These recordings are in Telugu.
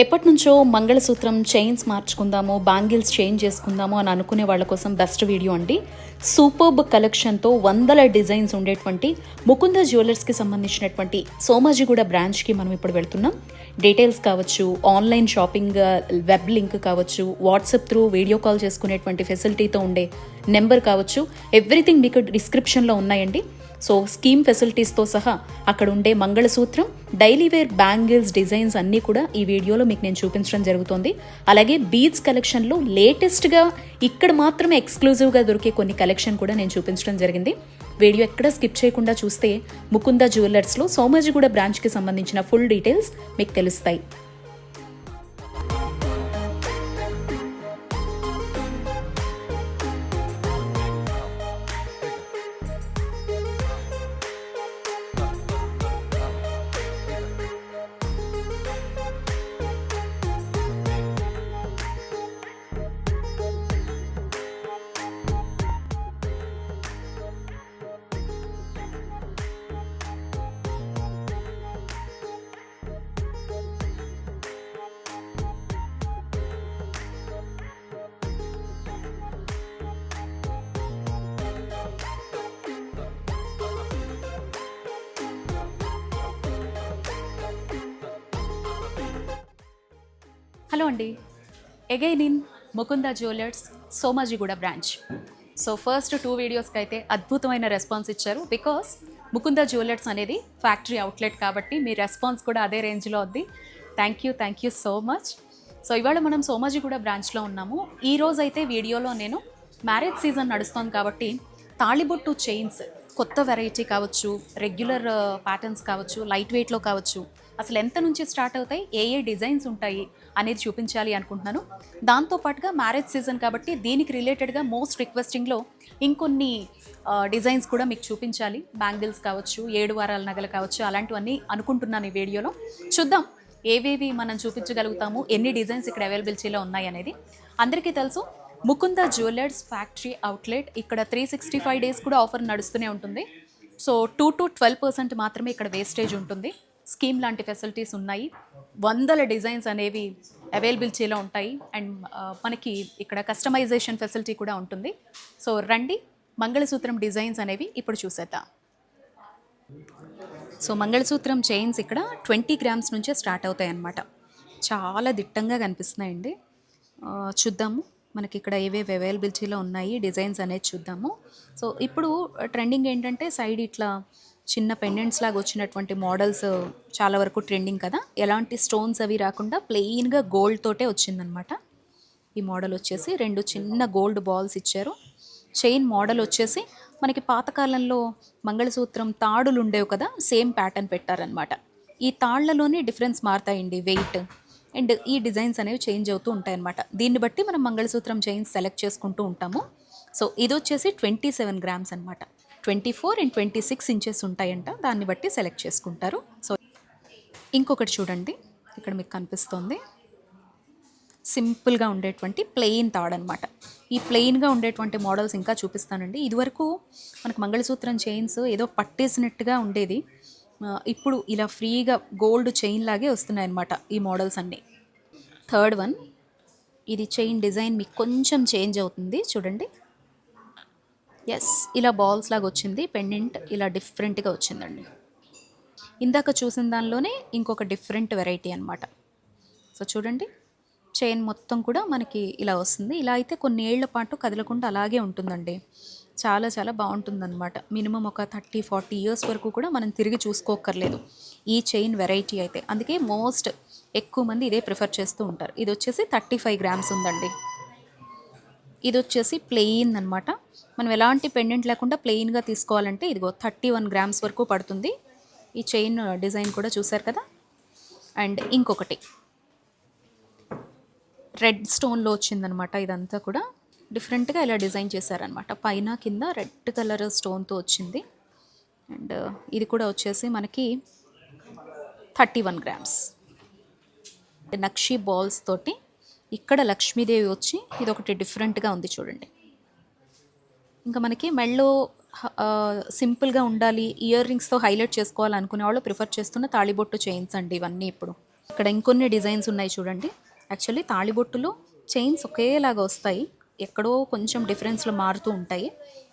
ఎప్పటి నుంచో మంగళసూత్రం చైన్స్ మార్చుకుందాము బ్యాంగిల్స్ చేంజ్ చేసుకుందాము అని అనుకునే వాళ్ళ కోసం బెస్ట్ వీడియో అండి. సూపర్బ్ కలెక్షన్తో వందల డిజైన్స్ ఉండేటువంటి ముకుంద జ్యువెలర్స్కి సంబంధించినటువంటి సోమాజిగూడ బ్రాంచ్కి మనం ఇప్పుడు వెళ్తున్నాం. డీటెయిల్స్ కావచ్చు ఆన్లైన్ షాపింగ్ వెబ్ లింక్ కావచ్చు వాట్సాప్ త్రూ వీడియో కాల్ చేసుకునేటువంటి ఫెసిలిటీతో ఉండే నెంబర్ కావచ్చు ఎవ్రీథింగ్ మీకు డిస్క్రిప్షన్లో ఉన్నాయండి. సో స్కీమ్ ఫెసిలిటీస్తో సహా అక్కడ ఉండే మంగళసూత్రం డైలీ వేర్ బ్యాంగిల్స్ డిజైన్స్ అన్నీ కూడా ఈ వీడియోలో మీకు నేను చూపించడం జరుగుతుంది. అలాగే బీడ్స్ కలెక్షన్లో లేటెస్ట్గా ఇక్కడ మాత్రమే ఎక్స్క్లూజివ్గా దొరికే కొన్ని కలెక్షన్ కూడా నేను చూపించడం జరిగింది. వీడియో ఎక్కడ స్కిప్ చేయకుండా చూస్తే ముకుంద జ్యువెలర్స్లో సోమాజిగూడ బ్రాంచ్కి సంబంధించిన ఫుల్ డీటెయిల్స్ మీకు తెలుస్తాయి. హలో అండి. Again in Mukunda jewellers Somajiguda branch so first two వీడియోస్కి అయితే అద్భుతమైన రెస్పాన్స్ ఇచ్చారు బికాస్ ముకుంద జ్యువెలర్స్ అనేది ఫ్యాక్టరీ అవుట్లెట్ కాబట్టి మీ రెస్పాన్స్ కూడా అదే రేంజ్లో ఉంది. Thank you thank you so much so ఇవాళ మనం సోమాజిగూడ బ్రాంచ్లో ఉన్నాము. ఈ రోజు అయితే వీడియోలో నేను మ్యారేజ్ సీజన్ నడుస్తోంది కాబట్టి తాళిబొట్టు చైన్స్ కొత్త వెరైటీ కావచ్చు రెగ్యులర్ ప్యాటర్న్స్ uh, కావచ్చు లైట్ వెయిట్లో కావచ్చు అసలు ఎంత నుంచి స్టార్ట్ అవుతాయి ఏ ఏ డిజైన్స్ ఉంటాయి అనేది చూపించాలి అనుకుంటున్నాను. దాంతోపాటుగా మ్యారేజ్ సీజన్ కాబట్టి దీనికి రిలేటెడ్గా మోస్ట్ రిక్వెస్టింగ్లో ఇంకొన్ని uh, డిజైన్స్ కూడా మీకు చూపించాలి. బ్యాంగిల్స్ కావచ్చు ఏడు వారాల నగలు కావచ్చు అలాంటివన్నీ అనుకుంటున్నాను ఈ వీడియోలో. చూద్దాం ఏవేవి మనం చూపించగలుగుతాము ఎన్ని డిజైన్స్ ఇక్కడ అవైలబిలిటీలో ఉన్నాయి అనేది. అందరికీ తెలుసు ముకుంద జ్యువెలర్స్ ఫ్యాక్టరీ అవుట్లెట్ ఇక్కడ త్రీ సిక్స్టీ ఫైవ్ డేస్ కూడా ఆఫర్ నడుస్తూనే ఉంటుంది. So two to twelve percent మాత్రమే ఇక్కడ వేస్టేజ్ ఉంటుంది. స్కీమ్ లాంటి ఫెసిలిటీస్ ఉన్నాయి. వందల డిజైన్స్ అనేవి అవైలబిలిటీలో ఉంటాయి. అండ్ uh, మనకి ఇక్కడ కస్టమైజేషన్ ఫెసిలిటీ కూడా ఉంటుంది. సో రండి మంగళసూత్రం డిజైన్స్ అనేవి ఇప్పుడు చూసేద్దాం. సో మంగళసూత్రం చైన్స్ ఇక్కడ ట్వంటీ గ్రామ్స్ నుంచే స్టార్ట్ అవుతాయి అన్నమాట చాలా దిట్టంగా కనిపిస్తున్నాయండి. Uh, చూద్దాము. మనకి ఇక్కడ ఏవేవి అవైలబిలిటీలో ఉన్నాయి డిజైన్స్ అనేది చూద్దాము. సో ఇప్పుడు ట్రెండింగ్ ఏంటంటే సైడ్ ఇట్లా చిన్న పెండెంట్స్ లాగా వచ్చినటువంటి మోడల్స్ చాలా వరకు ట్రెండింగ్ కదా. ఎలాంటి స్టోన్స్ అవి రాకుండా ప్లెయిన్గా గోల్డ్ తోటే వచ్చిందనమాట. ఈ మోడల్ వచ్చేసి రెండు చిన్న గోల్డ్ బాల్స్ ఇచ్చారు. చైన్ మోడల్ వచ్చేసి మనకి పాతకాలంలో మంగళసూత్రం తాడులు ఉండేవి కదా సేమ్ ప్యాటర్న్ పెట్టారనమాట. ఈ తాళ్ళలోనే డిఫరెన్స్ మారుతాయండి వెయిట్. అండ్ ఈ డిజైన్స్ అనేవి చేంజ్ అవుతూ ఉంటాయన్నమాట. దీన్ని బట్టి మనం మంగళసూత్రం చైన్స్ సెలెక్ట్ చేసుకుంటూ ఉంటాము. సో ఇది వచ్చేసి ట్వంటీ సెవెన్ గ్రామ్స్ అనమాట twenty four and twenty six inches ఉంటాయంట. దాన్ని బట్టి సెలెక్ట్ చేసుకుంటారు. సో ఇంకొకటి చూడండి. ఇక్కడ మీకు కనిపిస్తుంది. సింపుల్గా ఉండేటువంటి ప్లెయిన్ తాడ్ అనమాట ఈ ప్లెయిన్గా ఉండేటువంటి మోడల్స్ ఇంకా చూపిస్తానండి. ఇదివరకు మనకు మంగళసూత్రం చైన్స్ ఏదో పట్టేసినట్టుగా ఉండేది. ఇప్పుడు ఇలా ఫ్రీగా గోల్డ్ చైన్ లాగే వస్తున్నాయి అనమాట ఈ మోడల్స్ అన్నీ. థర్డ్ వన్ ఇది చైన్ డిజైన్ మీకు కొంచెం చేంజ్ అవుతుంది చూడండి. ఎస్ ఇలా బాల్స్ లాగా వచ్చింది పెండెంట్ ఇలా డిఫరెంట్గా వచ్చిందండి. ఇందాక చూసిన దానిలోనే ఇంకొక డిఫరెంట్ వెరైటీ అనమాట సో చూడండి చైన్ మొత్తం కూడా మనకి ఇలా వస్తుంది. ఇలా అయితే కొన్ని ఏళ్ళ పాటు కదలకుండా అలాగే ఉంటుందండి. చాలా చాలా బాగుంటుందన్నమాట. మినిమం ఒక థర్టీ ఫార్టీ ఇయర్స్ వరకు కూడా మనం తిరిగి చూసుకోక్కర్లేదు. ఈ చైన్ వెరైటీ అయితే. అందుకే మోస్ట్ ఎక్కువ మంది ఇదే ప్రిఫర్ చేస్తూ ఉంటారు. ఇది వచ్చేసి థర్టీ ఫైవ్ గ్రామ్స్ ఉందండి. ఇది వచ్చేసి ప్లెయిన్ అనమాట మనం ఎలాంటి పెండెంట్ లేకుండా ప్లెయిన్గా తీసుకోవాలంటే ఇదిగో థర్టీ వన్ గ్రామ్స్ వరకు పడుతుంది. ఈ చైన్ డిజైన్ కూడా చూసారు కదా? అండ్ ఇంకొకటి. రెడ్ స్టోన్లో వచ్చిందనమాట ఇదంతా కూడా. డిఫరెంట్గా ఇలా డిజైన్ చేశారనమాట పైన కింద రెడ్ కలర్ స్టోన్తో వచ్చింది. అండ్ ఇది కూడా వచ్చేసి మనకి థర్టీ వన్ గ్రామ్స్. నక్షి బాల్స్ తోటి ఇక్కడ లక్ష్మీదేవి వచ్చి ఇది ఒకటి డిఫరెంట్గా ఉంది చూడండి. ఇంకా మనకి మెళ్ళో సింపుల్గా ఉండాలి. ఇయర్ రింగ్స్తో హైలైట్ చేసుకోవాలనుకునే వాళ్ళు ప్రిఫర్ చేస్తున్న తాళిబొట్టు చైన్స్ అండి ఇవన్నీ ఇప్పుడు. ఇక్కడ ఇంకొన్ని డిజైన్స్ ఉన్నాయి చూడండి. యాక్చువల్లీ తాళిబొట్టులో చైన్స్ ఒకేలాగా వస్తాయి. ఎక్కడో కొంచెం డిఫరెన్స్లో మారుతూ ఉంటాయి.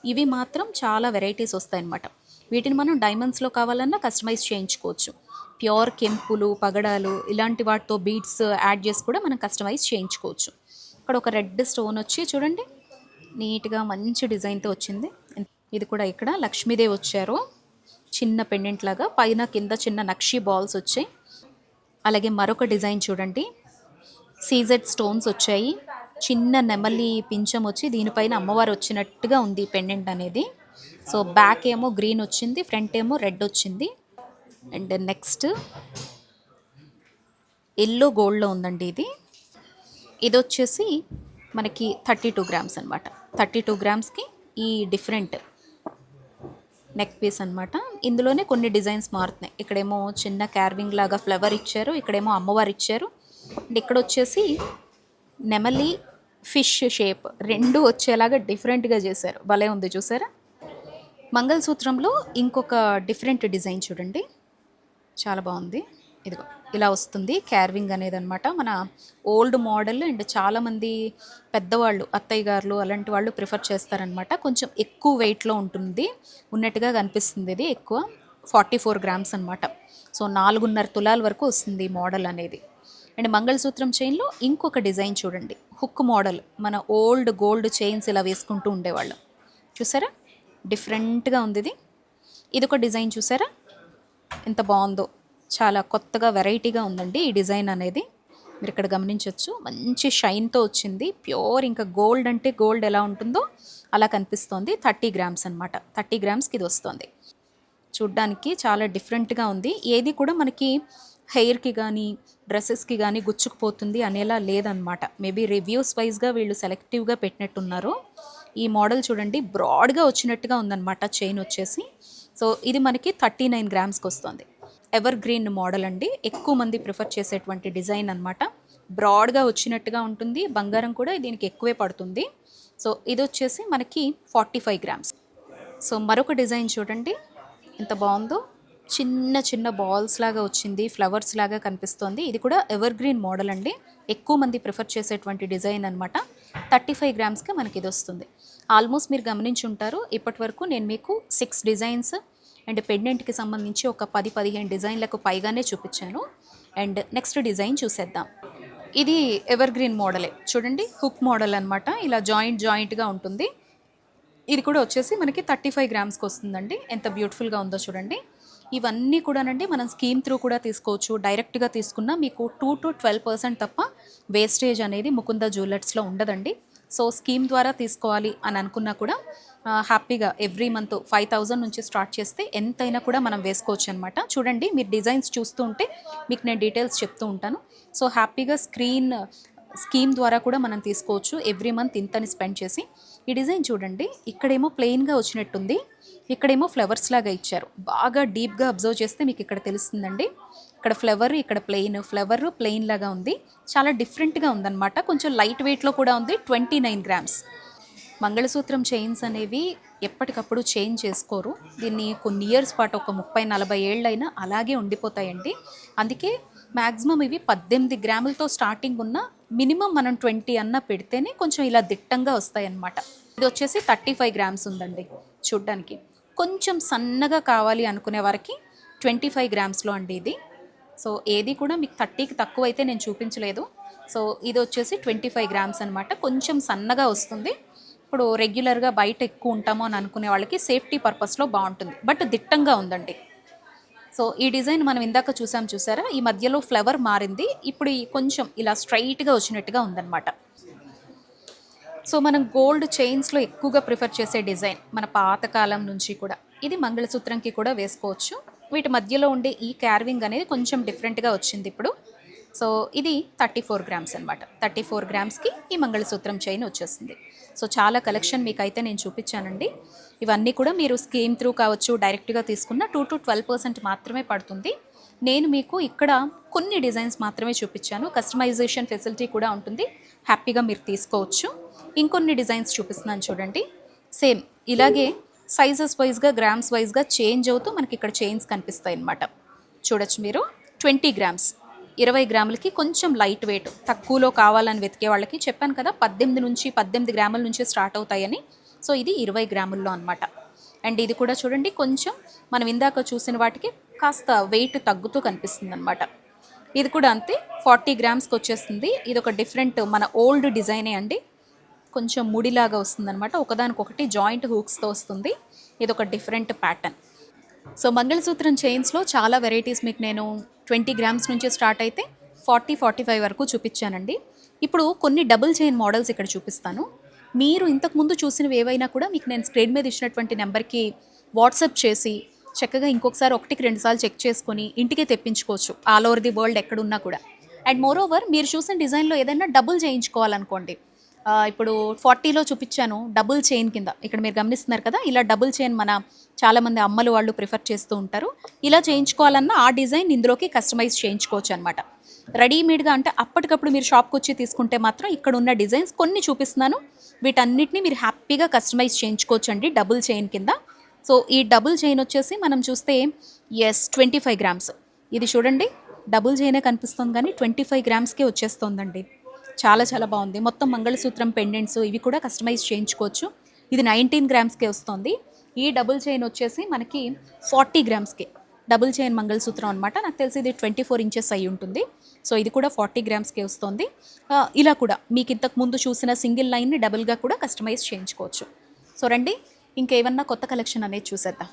ఇవి మాత్రం చాలా వెరైటీస్ వస్తాయి అన్నమాట వీటిని మనం డైమండ్స్లో కావాలన్నా కస్టమైజ్ చేయించుకోవచ్చు. ప్యూర్ కెంపులు పగడాలు ఇలాంటి వాటితో బీడ్స్ యాడ్ చేసి కూడా మనం కస్టమైజ్ చేయించుకోవచ్చు. ఇక్కడ ఒక రెడ్ స్టోన్ వచ్చి చూడండి. నీట్గా మంచి డిజైన్తో వచ్చింది. ఇది కూడా ఇక్కడ లక్ష్మీదేవి వచ్చారు. చిన్న పెండెంట్ లాగా పైన కింద చిన్న నక్షి బాల్స్ వచ్చాయి. అలాగే మరొక డిజైన్ చూడండి. సీజెడ్ స్టోన్స్ వచ్చాయి. చిన్న నెమలి పించం వచ్చి దీనిపైన అమ్మవారు వచ్చినట్టుగా ఉంది పెండెంట్ అనేది. సో బ్యాక్ ఏమో గ్రీన్ వచ్చింది ఫ్రంట్ ఏమో రెడ్ వచ్చింది. అండ్ నెక్స్ట్ ఎల్లో గోల్డ్లో ఉందండి ఇది. ఇది వచ్చేసి మనకి థర్టీ టూ గ్రామ్స్ అనమాట థర్టీ టూ గ్రామ్స్కి ఈ డిఫరెంట్ నెక్ పీస్ అనమాట ఇందులోనే కొన్ని డిజైన్స్ మారుతున్నాయి. ఇక్కడేమో చిన్న క్యార్వింగ్ లాగా ఫ్లవర్ ఇచ్చారు ఇక్కడేమో అమ్మవారు ఇచ్చారు. అండ్ ఇక్కడ వచ్చేసి నెమలి ఫిష్ షేప్ రెండు వచ్చేలాగా డిఫరెంట్గా చేశారు. భలే ఉంది చూసారా? మంగళసూత్రంలో ఇంకొక డిఫరెంట్ డిజైన్ చూడండి. చాలా బాగుంది. ఇదిగో ఇలా వస్తుంది. క్యార్వింగ్ అనేది అనమాట మన ఓల్డ్ మోడల్ అండ్ చాలామంది పెద్దవాళ్ళు అత్తయ్య గారులు అలాంటి వాళ్ళు ప్రిఫర్ చేస్తారనమాట కొంచెం ఎక్కువ వెయిట్లో ఉంటుంది. ఉన్నట్టుగా కనిపిస్తుంది ఇది. ఎక్కువ ఫార్టీ ఫోర్ గ్రామ్స్ అనమాట సో నాలుగున్నర తులాల వరకు వస్తుంది మోడల్ అనేది. అండ్ మంగళసూత్రం చైన్లో ఇంకొక డిజైన్ చూడండి. Hook model. మన ఓల్డ్ గోల్డ్ చైన్స్ ఇలా వేసుకుంటూ ఉండేవాళ్ళం. చూసారా? డిఫరెంట్గా ఉంది ఇది ఇది ఒక డిజైన్ చూసారా? ఎంత బాగుందో. చాలా కొత్తగా వెరైటీగా ఉందండి ఈ డిజైన్ అనేది. మీరు ఇక్కడ గమనించవచ్చు మంచి షైన్తో వచ్చింది. ప్యూర్ ఇంకా గోల్డ్ అంటే గోల్డ్ ఎలా ఉంటుందో అలా కనిపిస్తోంది. థర్టీ గ్రామ్స్ అనమాట థర్టీ గ్రామ్స్కి ఇది వస్తుంది. చూడ్డానికి చాలా డిఫరెంట్గా ఉంది. ఏది కూడా మనకి హెయిర్కి కానీ డ్రెస్సెస్కి కానీ గుచ్చుకుపోతుంది అనేలా లేదనమాట. మేబీ రివ్యూస్ వైజ్గా వీళ్ళు సెలెక్టివ్గా పెట్టినట్టున్నారు. ఈ మోడల్ చూడండి బ్రాడ్గా వచ్చినట్టుగా ఉందన్నమాట చైన్ వచ్చేసి. సో ఇది మనకి థర్టీ నైన్ గ్రామ్స్కి వస్తుంది. ఎవర్ గ్రీన్ మోడల్ అండి. ఎక్కువ మంది ప్రిఫర్ చేసేటువంటి డిజైన్ అనమాట. బ్రాడ్గా వచ్చినట్టుగా ఉంటుంది. బంగారం కూడా దీనికి ఎక్కువే పడుతుంది. సో ఇది వచ్చేసి మనకి ఫార్టీ ఫైవ్ గ్రామ్స్. సో మరొక డిజైన్ చూడండి. ఎంత బాగుందో. చిన్న చిన్న బాల్స్ లాగా వచ్చింది ఫ్లవర్స్ లాగా కనిపిస్తోంది. ఇది కూడా ఎవర్ గ్రీన్ మోడల్ అండి. ఎక్కువ మంది ప్రిఫర్ చేసేటువంటి డిజైన్ అనమాట థర్టీ ఫైవ్ గ్రామ్స్కి మనకి ఇది వస్తుంది. ఆల్మోస్ట్ మీరు గమనించి ఉంటారు. ఇప్పటి వరకు నేను మీకు సిక్స్ డిజైన్స్ అండ్ పెండెంట్కి సంబంధించి ఒక పది పదిహేను డిజైన్లకు పైగానే చూపించాను. అండ్ నెక్స్ట్ డిజైన్ చూసేద్దాం. ఇది ఎవర్ గ్రీన్ మోడలే చూడండి హుక్ మోడల్ అనమాట ఇలా జాయింట్ జాయింట్గా ఉంటుంది. ఇది కూడా వచ్చేసి మనకి థర్టీ ఫైవ్ గ్రామ్స్కి వస్తుందండి. ఎంత బ్యూటిఫుల్గా ఉందో చూడండి. ఇవన్నీ కూడానండి మనం స్కీమ్ త్రూ కూడా తీసుకోవచ్చు. డైరెక్ట్గా తీసుకున్నా మీకు టూ టు ట్వెల్వ్ పర్సెంట్ తప్ప వేస్టేజ్ అనేది ముకుంద జ్యువెలర్స్లో ఉండదండి. సో స్కీమ్ ద్వారా తీసుకోవాలి అని అనుకున్నా కూడా హ్యాపీగా ఎవ్రీ మంత్ ఫైవ్ థౌజండ్ నుంచి స్టార్ట్ చేస్తే ఎంతైనా కూడా మనం వేసుకోవచ్చు అనమాట చూడండి మీరు డిజైన్స్ చూస్తూ ఉంటే మీకు నేను డీటెయిల్స్ చెప్తూ ఉంటాను. సో హ్యాపీగా స్క్రీన్ స్కీమ్ ద్వారా కూడా మనం తీసుకోవచ్చు. ఎవ్రీ మంత్ ఇంతని స్పెండ్ చేసి. ఈ డిజైన్ చూడండి. ఇక్కడేమో ప్లెయిన్గా వచ్చినట్టుంది. ఇక్కడేమో ఫ్లవర్స్ లాగా ఇచ్చారు. బాగా డీప్గా అబ్జర్వ్ చేస్తే మీకు ఇక్కడ తెలుస్తుందండి. ఇక్కడ ఫ్లవర్ ఇక్కడ ప్లెయిన్. ఫ్లవర్ ప్లెయిన్ లాగా ఉంది. చాలా డిఫరెంట్గా ఉందన్నమాట. కొంచెం లైట్ వెయిట్లో కూడా ఉంది. Twenty nine grams. మంగళసూత్రం చైన్స్ అనేవి ఎప్పటికప్పుడు చేంజ్ చేసుకోరు. దీన్ని కొన్ని ఇయర్స్ పాటు ఒక ముప్పై నలభై ఏళ్ళైనా అలాగే ఉండిపోతాయండి. అందుకే మ్యాక్సిమం ఇవి పద్దెనిమిది గ్రాములతో స్టార్టింగ్ ఉన్న మినిమం మనం ట్వంటీ అన్న పెడితేనే కొంచెం ఇలా దిట్టంగా వస్తాయన్నమాట. ఇది వచ్చేసి థర్టీ ఫైవ్ గ్రామ్స్ ఉందండి చూడ్డానికి. కొంచెం సన్నగా కావాలి అనుకునే వారికి ట్వంటీ ఫైవ్ గ్రామ్స్లో అండి ఇది. సో ఏది కూడా మీకు థర్టీకి తక్కువ అయితే నేను చూపించలేదు. సో ఇది వచ్చేసి ట్వంటీ ఫైవ్ గ్రామ్స్ అనమాట కొంచెం సన్నగా వస్తుంది. ఇప్పుడు రెగ్యులర్గా బయట ఎక్కువ ఉంటామో అని అనుకునే వాళ్ళకి సేఫ్టీ పర్పస్లో బాగుంటుంది. బట్ దిట్టంగా ఉందండి. సో ఈ డిజైన్ మనం ఇందాక చూసాం చూసారా? ఈ మధ్యలో ఫ్లవర్ మారింది. ఇప్పుడు ఈ కొంచెం ఇలా స్ట్రైట్గా వచ్చినట్టుగా ఉందన్నమాట. సో మనం గోల్డ్ చైన్స్లో ఎక్కువగా ప్రిఫర్ చేసే డిజైన్ మన పాతకాలం నుంచి కూడా. ఇది మంగళసూత్రంకి కూడా వేసుకోవచ్చు. వీటి మధ్యలో ఉండే ఈ క్యార్వింగ్ అనేది కొంచెం డిఫరెంట్గా వచ్చింది ఇప్పుడు. సో ఇది థర్టీ ఫోర్ గ్రామ్స్ అనమాట థర్టీ ఫోర్ గ్రామ్స్కి ఈ మంగళసూత్రం చైన్ వచ్చేసింది. సో చాలా కలెక్షన్ మీకు అయితే నేను చూపించానండి. ఇవన్నీ కూడా మీరు స్కీమ్ త్రూ కావచ్చు డైరెక్ట్గా తీసుకున్న టూ టు ట్వెల్వ్ పర్సెంట్ మాత్రమే పడుతుంది. నేను మీకు ఇక్కడ కొన్ని డిజైన్స్ మాత్రమే చూపించాను. కస్టమైజేషన్ ఫెసిలిటీ కూడా ఉంటుంది. హ్యాపీగా మీరు తీసుకోవచ్చు. ఇంకొన్ని డిజైన్స్ చూపిస్తున్నాను చూడండి. సేమ్ ఇలాగే సైజెస్ వైజ్గా గ్రామ్స్ వైజ్గా చేంజ్ అవుతూ మనకి ఇక్కడ చైన్స్ కనిపిస్తాయి అన్నమాట చూడొచ్చు మీరు. Twenty grams. ఇరవై గ్రాములకి కొంచెం లైట్ వెయిట్ తక్కువలో కావాలని వెతికే వాళ్ళకి చెప్పాను కదా పద్దెనిమిది నుంచి పద్దెనిమిది గ్రాముల నుంచి స్టార్ట్ అవుతాయని. సో ఇది ఇరవై గ్రాముల్లో అనమాట అండ్ ఇది కూడా చూడండి కొంచెం మనం ఇందాక చూసిన వాటికి కాస్త వెయిట్ తగ్గుతూ కనిపిస్తుంది అనమాట ఇది కూడా అంతే ఫార్టీ గ్రామ్స్కి వచ్చేస్తుంది. ఇది ఒక డిఫరెంట్ మన ఓల్డ్ డిజైనే అండి. కొంచెం ముడిలాగా వస్తుంది అనమాట ఒకదానికొకటి జాయింట్ హూక్స్తో వస్తుంది. ఇది ఒక డిఫరెంట్ ప్యాటర్న్. సో మంగళసూత్రం చైన్స్లో చాలా వెరైటీస్ మీకు నేను ట్వంటీ గ్రామ్స్ నుంచి స్టార్ట్ అయితే ఫార్టీ ఫార్టీ ఫైవ్ వరకు చూపించానండి. ఇప్పుడు కొన్ని డబుల్ చైన్ మోడల్స్ ఇక్కడ చూపిస్తాను. మీరు ఇంతకుముందు చూసినవి ఏవైనా కూడా మీకు నేను స్క్రీన్ మీద ఇచ్చినటువంటి నెంబర్కి వాట్సాప్ చేసి చక్కగా ఇంకొకసారి ఒకటికి రెండుసార్లు చెక్ చేసుకొని ఇంటికే తెప్పించుకోవచ్చు. ఆల్ ఓవర్ ది వరల్డ్ ఎక్కడున్నా కూడా. అండ్ మోర్ ఓవర్ మీరు చూసిన డిజైన్లో ఏదైనా డబుల్ చేయించుకోవాలనుకోండి ఇప్పుడు ఫార్టీలో చూపించాను డబుల్ చైన్ కింద. ఇక్కడ మీరు గమనిస్తున్నారు కదా ఇలా డబుల్ చైన్ మన చాలామంది అమ్మలు వాళ్ళు ప్రిఫర్ చేస్తూ ఉంటారు. ఇలా చేయించుకోవాలన్నా ఆ డిజైన్ ఇందులోకి కస్టమైజ్ చేయించుకోవచ్చు అనమాట రెడీమేడ్గా అంటే అప్పటికప్పుడు మీరు షాప్కి వచ్చి తీసుకుంటే మాత్రం ఇక్కడ ఉన్న డిజైన్స్ కొన్ని చూపిస్తున్నాను. వీటన్నిటిని మీరు హ్యాపీగా కస్టమైజ్ చేయించుకోవచ్చు అండి డబుల్ చైన్ కింద. సో ఈ డబుల్ చైన్ వచ్చేసి మనం చూస్తే ఎస్ ట్వంటీ ఫైవ్ గ్రామ్స్ ఇది చూడండి డబుల్ చైనే కనిపిస్తుంది కానీ ట్వంటీ ఫైవ్ గ్రామ్స్కే వచ్చేస్తుందండి. చాలా చాలా బాగుంది. మొత్తం మంగళసూత్రం పెండెంట్స్ ఇవి కూడా కస్టమైజ్ చేయించుకోవచ్చు. ఇది నైన్టీన్ గ్రామ్స్కే వస్తుంది. ఈ డబుల్ చైన్ వచ్చేసి మనకి ఫార్టీ గ్రామ్స్కే డబుల్ చైన్ మంగళసూత్రం అనమాట నాకు తెలిసి ఇది ట్వంటీ ఫోర్ ఇంచెస్ అయి ఉంటుంది. సో ఇది కూడా ఫార్టీ గ్రామ్స్కే వస్తుంది. ఇలా కూడా మీకు ఇంతకు ముందు చూసిన సింగిల్ లైన్ని డబుల్గా కూడా కస్టమైజ్ చేయించుకోవచ్చు. సో రండి. ఇంకేమన్నా కొత్త కలెక్షన్ అనేది చూసేద్దాం.